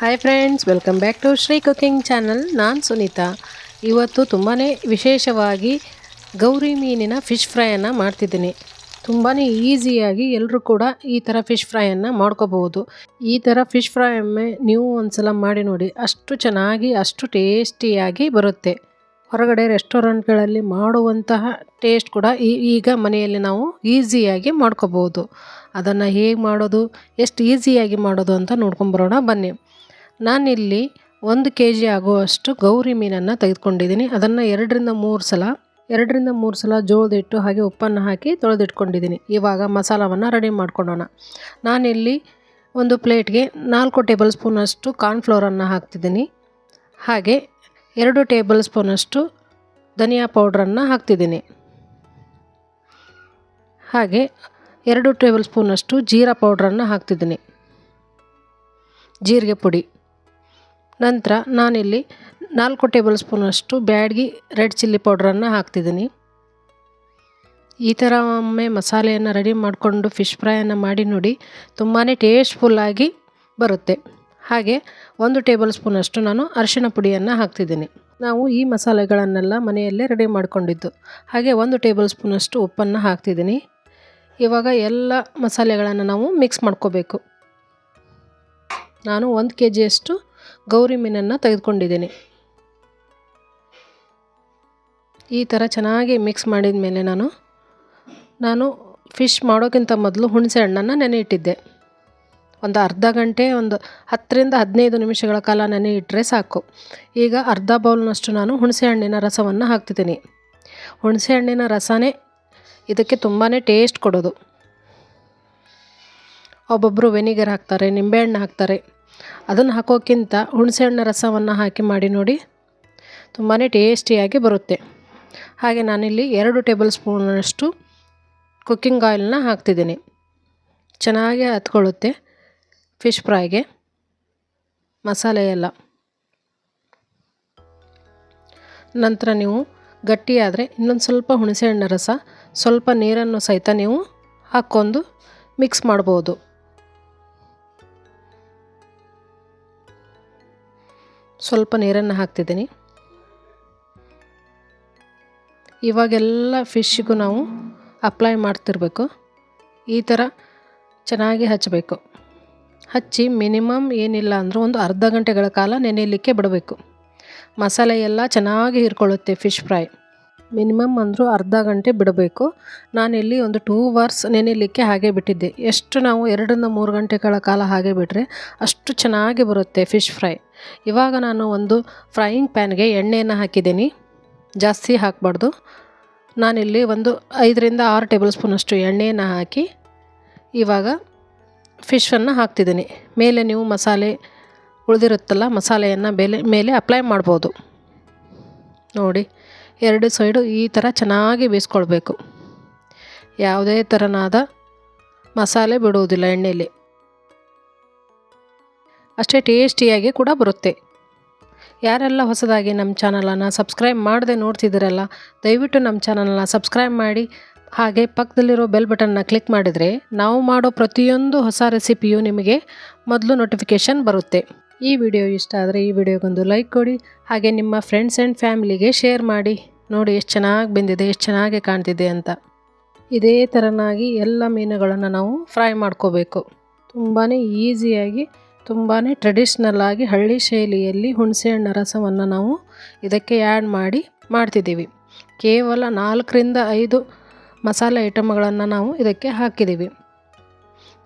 Hi friends welcome back to Shri cooking channel ನಾನು ಸುನೀತಾ. ಇವತ್ತು ತುಂಬಾ ವಿಶೇಷವಾಗಿ ಗೌರಿ ಮೀನಿನ ಫಿಶ್ ಫ್ರೈಯನ್ನು ಮಾಡ್ತಿದ್ದೀನಿ. ತುಂಬಾ ಈಸಿಯಾಗಿ ಎಲ್ಲರೂ ಕೂಡ ಈ ಥರ ಫಿಶ್ ಫ್ರೈಯನ್ನು ಮಾಡ್ಕೋಬಹುದು. ಈ ಥರ ಫಿಶ್ ಫ್ರೈ ಒಮ್ಮೆ ನೀವು ಒಂದ್ಸಲ ಮಾಡಿ ನೋಡಿ, ಅಷ್ಟು ಚೆನ್ನಾಗಿ, ಅಷ್ಟು ಟೇಸ್ಟಿಯಾಗಿ ಬರುತ್ತೆ. ಹೊರಗಡೆ ರೆಸ್ಟೋರೆಂಟ್ಗಳಲ್ಲಿ ಮಾಡುವಂತಹ ಟೇಸ್ಟ್ ಕೂಡ ಈಗ ಮನೆಯಲ್ಲಿ ನಾವು ಈಸಿಯಾಗಿ ಮಾಡ್ಕೋಬೋದು ಅದನ್ನು ಹೇಗೆ ಮಾಡೋದು, ಎಷ್ಟು ಈಸಿಯಾಗಿ ಮಾಡೋದು ಅಂತ ನೋಡ್ಕೊಂಬರೋಣ ಬನ್ನಿ. ನಾನಿಲ್ಲಿ ಒಂದು ಕೆ ಜಿ ಆಗುವಷ್ಟು ಗೌರಿ ಮೀನನ್ನು ತೆಗೆದುಕೊಂಡಿದ್ದೀನಿ. ಅದನ್ನು ಎರಡರಿಂದ ಮೂರು ಸಲ, ಎರಡರಿಂದ ಮೂರು ಸಲ ಜೋಳದಿಟ್ಟು ಹಾಗೆ ಉಪ್ಪನ್ನು ಹಾಕಿ ತೊಳೆದಿಟ್ಕೊಂಡಿದ್ದೀನಿ. ಇವಾಗ ಮಸಾಲವನ್ನು ರೆಡಿ ಮಾಡ್ಕೊಳ್ಳೋಣ ನಾನಿಲ್ಲಿ ಒಂದು ಪ್ಲೇಟ್ಗೆ ನಾಲ್ಕು ಟೇಬಲ್ ಸ್ಪೂನಷ್ಟು ಕಾರ್ನ್ಫ್ಲೋರನ್ನು ಹಾಕ್ತಿದ್ದೀನಿ. ಹಾಗೆ ಎರಡು ಟೇಬಲ್ ಸ್ಪೂನಷ್ಟು ಧನಿಯಾ ಪೌಡ್ರನ್ನು ಹಾಕ್ತಿದ್ದೀನಿ. ಹಾಗೆ ಎರಡು ಟೇಬಲ್ ಸ್ಪೂನಷ್ಟು ಜೀರಾ ಪೌಡ್ರನ್ನು ಹಾಕ್ತಿದ್ದೀನಿ. ಜೀರಿಗೆ ಪುಡಿ. ನಂತರ ನಾನಿಲ್ಲಿ ನಾಲ್ಕು ಟೇಬಲ್ ಸ್ಪೂನಷ್ಟು ಬ್ಯಾಡ್ಗಿ ರೆಡ್ ಚಿಲ್ಲಿ ಪೌಡ್ರನ್ನು ಹಾಕ್ತಿದ್ದೀನಿ. ಈ ಥರ ಒಮ್ಮೆ ಮಸಾಲೆಯನ್ನು ರೆಡಿ ಮಾಡಿಕೊಂಡು ಫಿಶ್ ಫ್ರೈಯನ್ನು ಮಾಡಿ ನೋಡಿ ತುಂಬಾ ಟೇಸ್ಟ್ಫುಲ್ಲಾಗಿ ಬರುತ್ತೆ. ಹಾಗೆ ಒಂದು ಟೇಬಲ್ ಸ್ಪೂನಷ್ಟು ನಾನು ಅರಿಶಿಣ ಪುಡಿಯನ್ನು ಹಾಕ್ತಿದ್ದೀನಿ. ನಾವು ಈ ಮಸಾಲೆಗಳನ್ನೆಲ್ಲ ಮನೆಯಲ್ಲೇ ರೆಡಿ ಮಾಡಿಕೊಂಡಿದ್ದು. ಹಾಗೆ ಒಂದು ಟೇಬಲ್ ಸ್ಪೂನಷ್ಟು ಉಪ್ಪನ್ನು ಹಾಕ್ತಿದ್ದೀನಿ. ಇವಾಗ ಎಲ್ಲ ಮಸಾಲೆಗಳನ್ನು ನಾವು ಮಿಕ್ಸ್ ಮಾಡ್ಕೋಬೇಕು. ನಾನು ಒಂದು ಕೆ ಜಿಯಷ್ಟು ಗೌರಿ ಮೀನನ್ನು ತೆಗೆದುಕೊಂಡಿದ್ದೀನಿ. ಈ ಥರ ಚೆನ್ನಾಗಿ ಮಿಕ್ಸ್ ಮಾಡಿದ ಮೇಲೆ ನಾನು ನಾನು ಫಿಶ್ ಮಾಡೋಕ್ಕಿಂತ ಮೊದಲು ಹುಣಸೆ ಹಣ್ಣನ್ನು ನೆನೆ ಇಟ್ಟಿದ್ದೆ ಒಂದು ಅರ್ಧ ಗಂಟೆ, ಒಂದು ಹತ್ತರಿಂದ ಹದಿನೈದು ನಿಮಿಷಗಳ ಕಾಲ ನೆನೆ ಇಟ್ಟರೆ ಸಾಕು. ಈಗ ಅರ್ಧ ಬೌಲ್ನಷ್ಟು ನಾನು ಹುಣಸೆ ಹಣ್ಣಿನ ರಸವನ್ನು ಹಾಕ್ತಿದ್ದೀನಿ. ಹುಣಸೆ ಹಣ್ಣಿನ ರಸನೇ ಇದಕ್ಕೆ ತುಂಬಾ ಟೇಸ್ಟ್ ಕೊಡೋದು. ಒಬ್ಬೊಬ್ಬರು ವೆನಿಗರ್ ಹಾಕ್ತಾರೆ ನಿಂಬೆಹಣ್ಣು ಹಾಕ್ತಾರೆ. ಅದನ್ನು ಹಾಕೋಕ್ಕಿಂತ ಹುಣಸೆಹಣ್ಣು ರಸವನ್ನು ಹಾಕಿ ಮಾಡಿ ನೋಡಿ ತುಂಬಾ ಟೇಸ್ಟಿಯಾಗಿ ಬರುತ್ತೆ. ಹಾಗೆ ನಾನಿಲ್ಲಿ ಎರಡು ಟೇಬಲ್ ಸ್ಪೂನಷ್ಟು ಕುಕ್ಕಿಂಗ್ ಆಯಿಲ್ನ ಹಾಕ್ತಿದ್ದೀನಿ. ಚೆನ್ನಾಗಿ ಹತ್ಕೊಳ್ಳುತ್ತೆ ಫಿಶ್ ಫ್ರೈಗೆ. ಮಸಾಲೆ ಎಲ್ಲ. ನಂತರ ನೀವು ಗಟ್ಟಿಯಾದರೆ ಇನ್ನೊಂದು ಸ್ವಲ್ಪ ಹುಣಸೆಹಣ್ಣು ರಸ, ಸ್ವಲ್ಪ ನೀರನ್ನು ಸಹಿತ ನೀವು ಹಾಕ್ಕೊಂಡು ಮಿಕ್ಸ್ ಮಾಡ್ಬೋದು. ಸ್ವಲ್ಪ ನೀರನ್ನು ಹಾಕ್ತಿದ್ದೀನಿ. ಇವಾಗೆಲ್ಲ ಫಿಶ್ಗೂ ನಾವು ಅಪ್ಲೈ ಮಾಡ್ತಿರ್ಬೇಕು. ಈ ಥರ ಚೆನ್ನಾಗಿ ಹಚ್ಚಬೇಕು ಹಚ್ಚಿ ಮಿನಿಮಮ್ ಏನಿಲ್ಲ ಅಂದರೂ ಒಂದು ಅರ್ಧ ಗಂಟೆಗಳ ಕಾಲ ನೆನೆಯಲಿಕ್ಕೆ ಬಿಡಬೇಕು. ಮಸಾಲೆ ಎಲ್ಲ ಚೆನ್ನಾಗಿ ಹೀರ್ಕೊಳ್ಳುತ್ತೆ ಫಿಶ್ ಫ್ರೈ. ಮಿನಿಮಮ್ ಅಂದರೂ ಅರ್ಧ ಗಂಟೆ ಬಿಡಬೇಕು. ನಾನಿಲ್ಲಿ ಒಂದು ಟೂ ಅವರ್ಸ್ ನೆನೆಯಲಿಕ್ಕೆ ಹಾಗೆ ಬಿಟ್ಟಿದ್ದೆ. ಎಷ್ಟು ನಾವು ಎರಡರಿಂದ ಮೂರು ಗಂಟೆಗಳ ಕಾಲ ಹಾಗೆ ಬಿಟ್ಟರೆ ಅಷ್ಟು ಚೆನ್ನಾಗಿ ಬರುತ್ತೆ ಫಿಶ್ ಫ್ರೈ ಇವಾಗ ನಾನು ಒಂದು ಫ್ರೈಯಿಂಗ್ ಪ್ಯಾನ್ಗೆ ಎಣ್ಣೆಯನ್ನು ಹಾಕಿದ್ದೀನಿ. ಜಾಸ್ತಿ ಹಾಕಬಾರ್ದು. ನಾನಿಲ್ಲಿ ಒಂದು ಐದರಿಂದ ಆರು ಟೇಬಲ್ ಸ್ಪೂನಷ್ಟು ಎಣ್ಣೆಯನ್ನು ಹಾಕಿ ಇವಾಗ ಫಿಶನ್ನು ಹಾಕ್ತಿದ್ದೀನಿ. ಮೇಲೆ ನೀವು ಮಸಾಲೆ ಉಳಿದಿರುತ್ತಲ್ಲ ಮಸಾಲೆಯನ್ನು ಬೆಲೆ ಮೇಲೆ ಅಪ್ಲೈ ಮಾಡ್ಬೋದು. ನೋಡಿ. ಎರಡು ಸೈಡು ಈ ಥರ ಚೆನ್ನಾಗಿ ಬೇಯಿಸ್ಕೊಳ್ಬೇಕು. ಯಾವುದೇ ಥರನಾದ ಮಸಾಲೆ ಬಿಡುವುದಿಲ್ಲ ಎಣ್ಣೆಯಲ್ಲಿ ಅಷ್ಟೇ ಟೇಸ್ಟಿಯಾಗಿ ಕೂಡ ಬರುತ್ತೆ. ಯಾರೆಲ್ಲ ಹೊಸದಾಗಿ ನಮ್ಮ ಚಾನಲನ್ನು ಸಬ್ಸ್ಕ್ರೈಬ್ ಮಾಡದೆ ನೋಡ್ತಿದ್ದೀರಲ್ಲ, ದಯವಿಟ್ಟು ನಮ್ಮ ಚಾನಲನ್ನು ಸಬ್ಸ್ಕ್ರೈಬ್ ಮಾಡಿ, ಹಾಗೆ ಪಕ್ಕದಲ್ಲಿರೋ ಬೆಲ್ ಬಟನ್ನ ಕ್ಲಿಕ್ ಮಾಡಿದರೆ ನಾವು ಮಾಡೋ ಪ್ರತಿಯೊಂದು ಹೊಸ ರೆಸಿಪಿಯು ನಿಮಗೆ ಮೊದಲು ನೋಟಿಫಿಕೇಷನ್ ಬರುತ್ತೆ. ಈ ವಿಡಿಯೋ ಇಷ್ಟ ಆದರೆ ಈ ವಿಡಿಯೋಗೊಂದು ಲೈಕ್ ಕೊಡಿ, ಹಾಗೆ ನಿಮ್ಮ ಫ್ರೆಂಡ್ಸ್ ಆ್ಯಂಡ್ ಫ್ಯಾಮಿಲಿಗೆ ಶೇರ್ ಮಾಡಿ. ನೋಡಿ ಎಷ್ಟು ಚೆನ್ನಾಗಿ ಬೆಂದಿದೆ, ಎಷ್ಟು ಚೆನ್ನಾಗಿ ಕಾಣ್ತಿದೆ ಅಂತ. ಇದೇ ಥರನಾಗಿ ಎಲ್ಲ ಮೀನುಗಳನ್ನು ನಾವು ಫ್ರೈ ಮಾಡ್ಕೋಬೇಕು. ತುಂಬಾ ಈಸಿಯಾಗಿ ತುಂಬಾ ಟ್ರೆಡಿಷ್ನಲ್ ಆಗಿ ಹಳ್ಳಿ ಶೈಲಿಯಲ್ಲಿ ಹುಣಸೆಹಣ್ಣು ರಸವನ್ನು ನಾವು ಇದಕ್ಕೆ ಆ್ಯಡ್ ಮಾಡಿ ಮಾಡ್ತಿದ್ದೀವಿ. ಕೇವಲ ನಾಲ್ಕರಿಂದ ಐದು ಮಸಾಲೆ ಐಟಮ್ಗಳನ್ನು ನಾವು ಇದಕ್ಕೆ ಹಾಕಿದ್ದೀವಿ.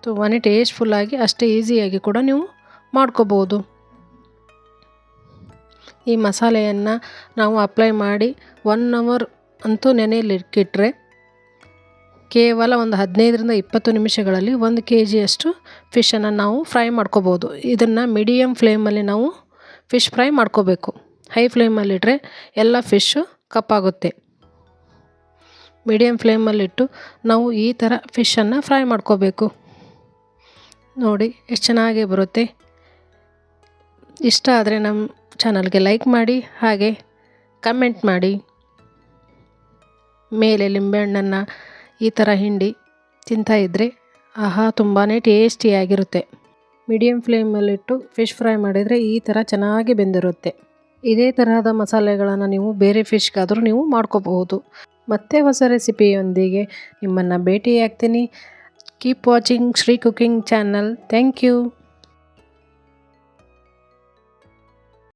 ತುಂಬಾ ಟೇಸ್ಟ್ಫುಲ್ಲಾಗಿ ಅಷ್ಟೇ ಈಸಿಯಾಗಿ ಕೂಡ ನೀವು ಮಾಡ್ಕೋಬೋದು. ಈ ಮಸಾಲೆಯನ್ನು ನಾವು ಅಪ್ಲೈ ಮಾಡಿ ಒನ್ ಅವರ್ ಅಂತೂ ನೆನೆಯಲಿಕ್ಕಿಟ್ರೆ ಕೇವಲ ಒಂದು ಹದಿನೈದರಿಂದ ಇಪ್ಪತ್ತು ನಿಮಿಷಗಳಲ್ಲಿ ಒಂದು ಕೆ ಜಿಯಷ್ಟು ಫಿಶನ್ನು ನಾವು ಫ್ರೈ ಮಾಡ್ಕೋಬೋದು. ಇದನ್ನು ಮೀಡಿಯಮ್ ಫ್ಲೇಮಲ್ಲಿ ನಾವು ಫಿಶ್ ಫ್ರೈ ಮಾಡ್ಕೋಬೇಕು. ಹೈ ಫ್ಲೇಮಲ್ಲಿಟ್ಟರೆ ಎಲ್ಲ ಫಿಶ್ಶು ಕಪ್ಪಾಗುತ್ತೆ ಮೀಡಿಯಮ್ ಫ್ಲೇಮಲ್ಲಿಟ್ಟು ನಾವು ಈ ಥರ ಫಿಶನ್ನು ಫ್ರೈ ಮಾಡ್ಕೋಬೇಕು. ನೋಡಿ, ಎಷ್ಟು ಚೆನ್ನಾಗಿ ಬರುತ್ತೆ. ಇಷ್ಟ ಆದರೆ ನಮ್ಮ ಚಾನಲ್ಗೆ ಲೈಕ್ ಮಾಡಿ ಹಾಗೆ ಕಮೆಂಟ್ ಮಾಡಿ. ಮೇಲೆ ಲಿಂಬೆಹಣ್ಣನ್ನು ಈ ಥರ ಹಿಂಡಿ ತಿಂತಾಯಿದ್ರೆ ಆಹಾ ತುಂಬಾ ಟೇಸ್ಟಿಯಾಗಿರುತ್ತೆ ಮೀಡಿಯಮ್ ಫ್ಲೇಮಲ್ಲಿಟ್ಟು ಫಿಶ್ ಫ್ರೈ ಮಾಡಿದರೆ ಈ ಥರ ಚೆನ್ನಾಗಿ ಬೆಂದಿರುತ್ತೆ. ಇದೇ ತರಹದ ಮಸಾಲೆಗಳನ್ನು ನೀವು ಬೇರೆ ಫಿಶ್ಗಾದರೂ ನೀವು ಮಾಡ್ಕೋಬಹುದು. ಮತ್ತೆ ಹೊಸ ರೆಸಿಪಿಯೊಂದಿಗೆ ನಿಮ್ಮನ್ನು ಭೇಟಿಯಾಗ್ತೀನಿ. Keep watching Shri cooking channel thank you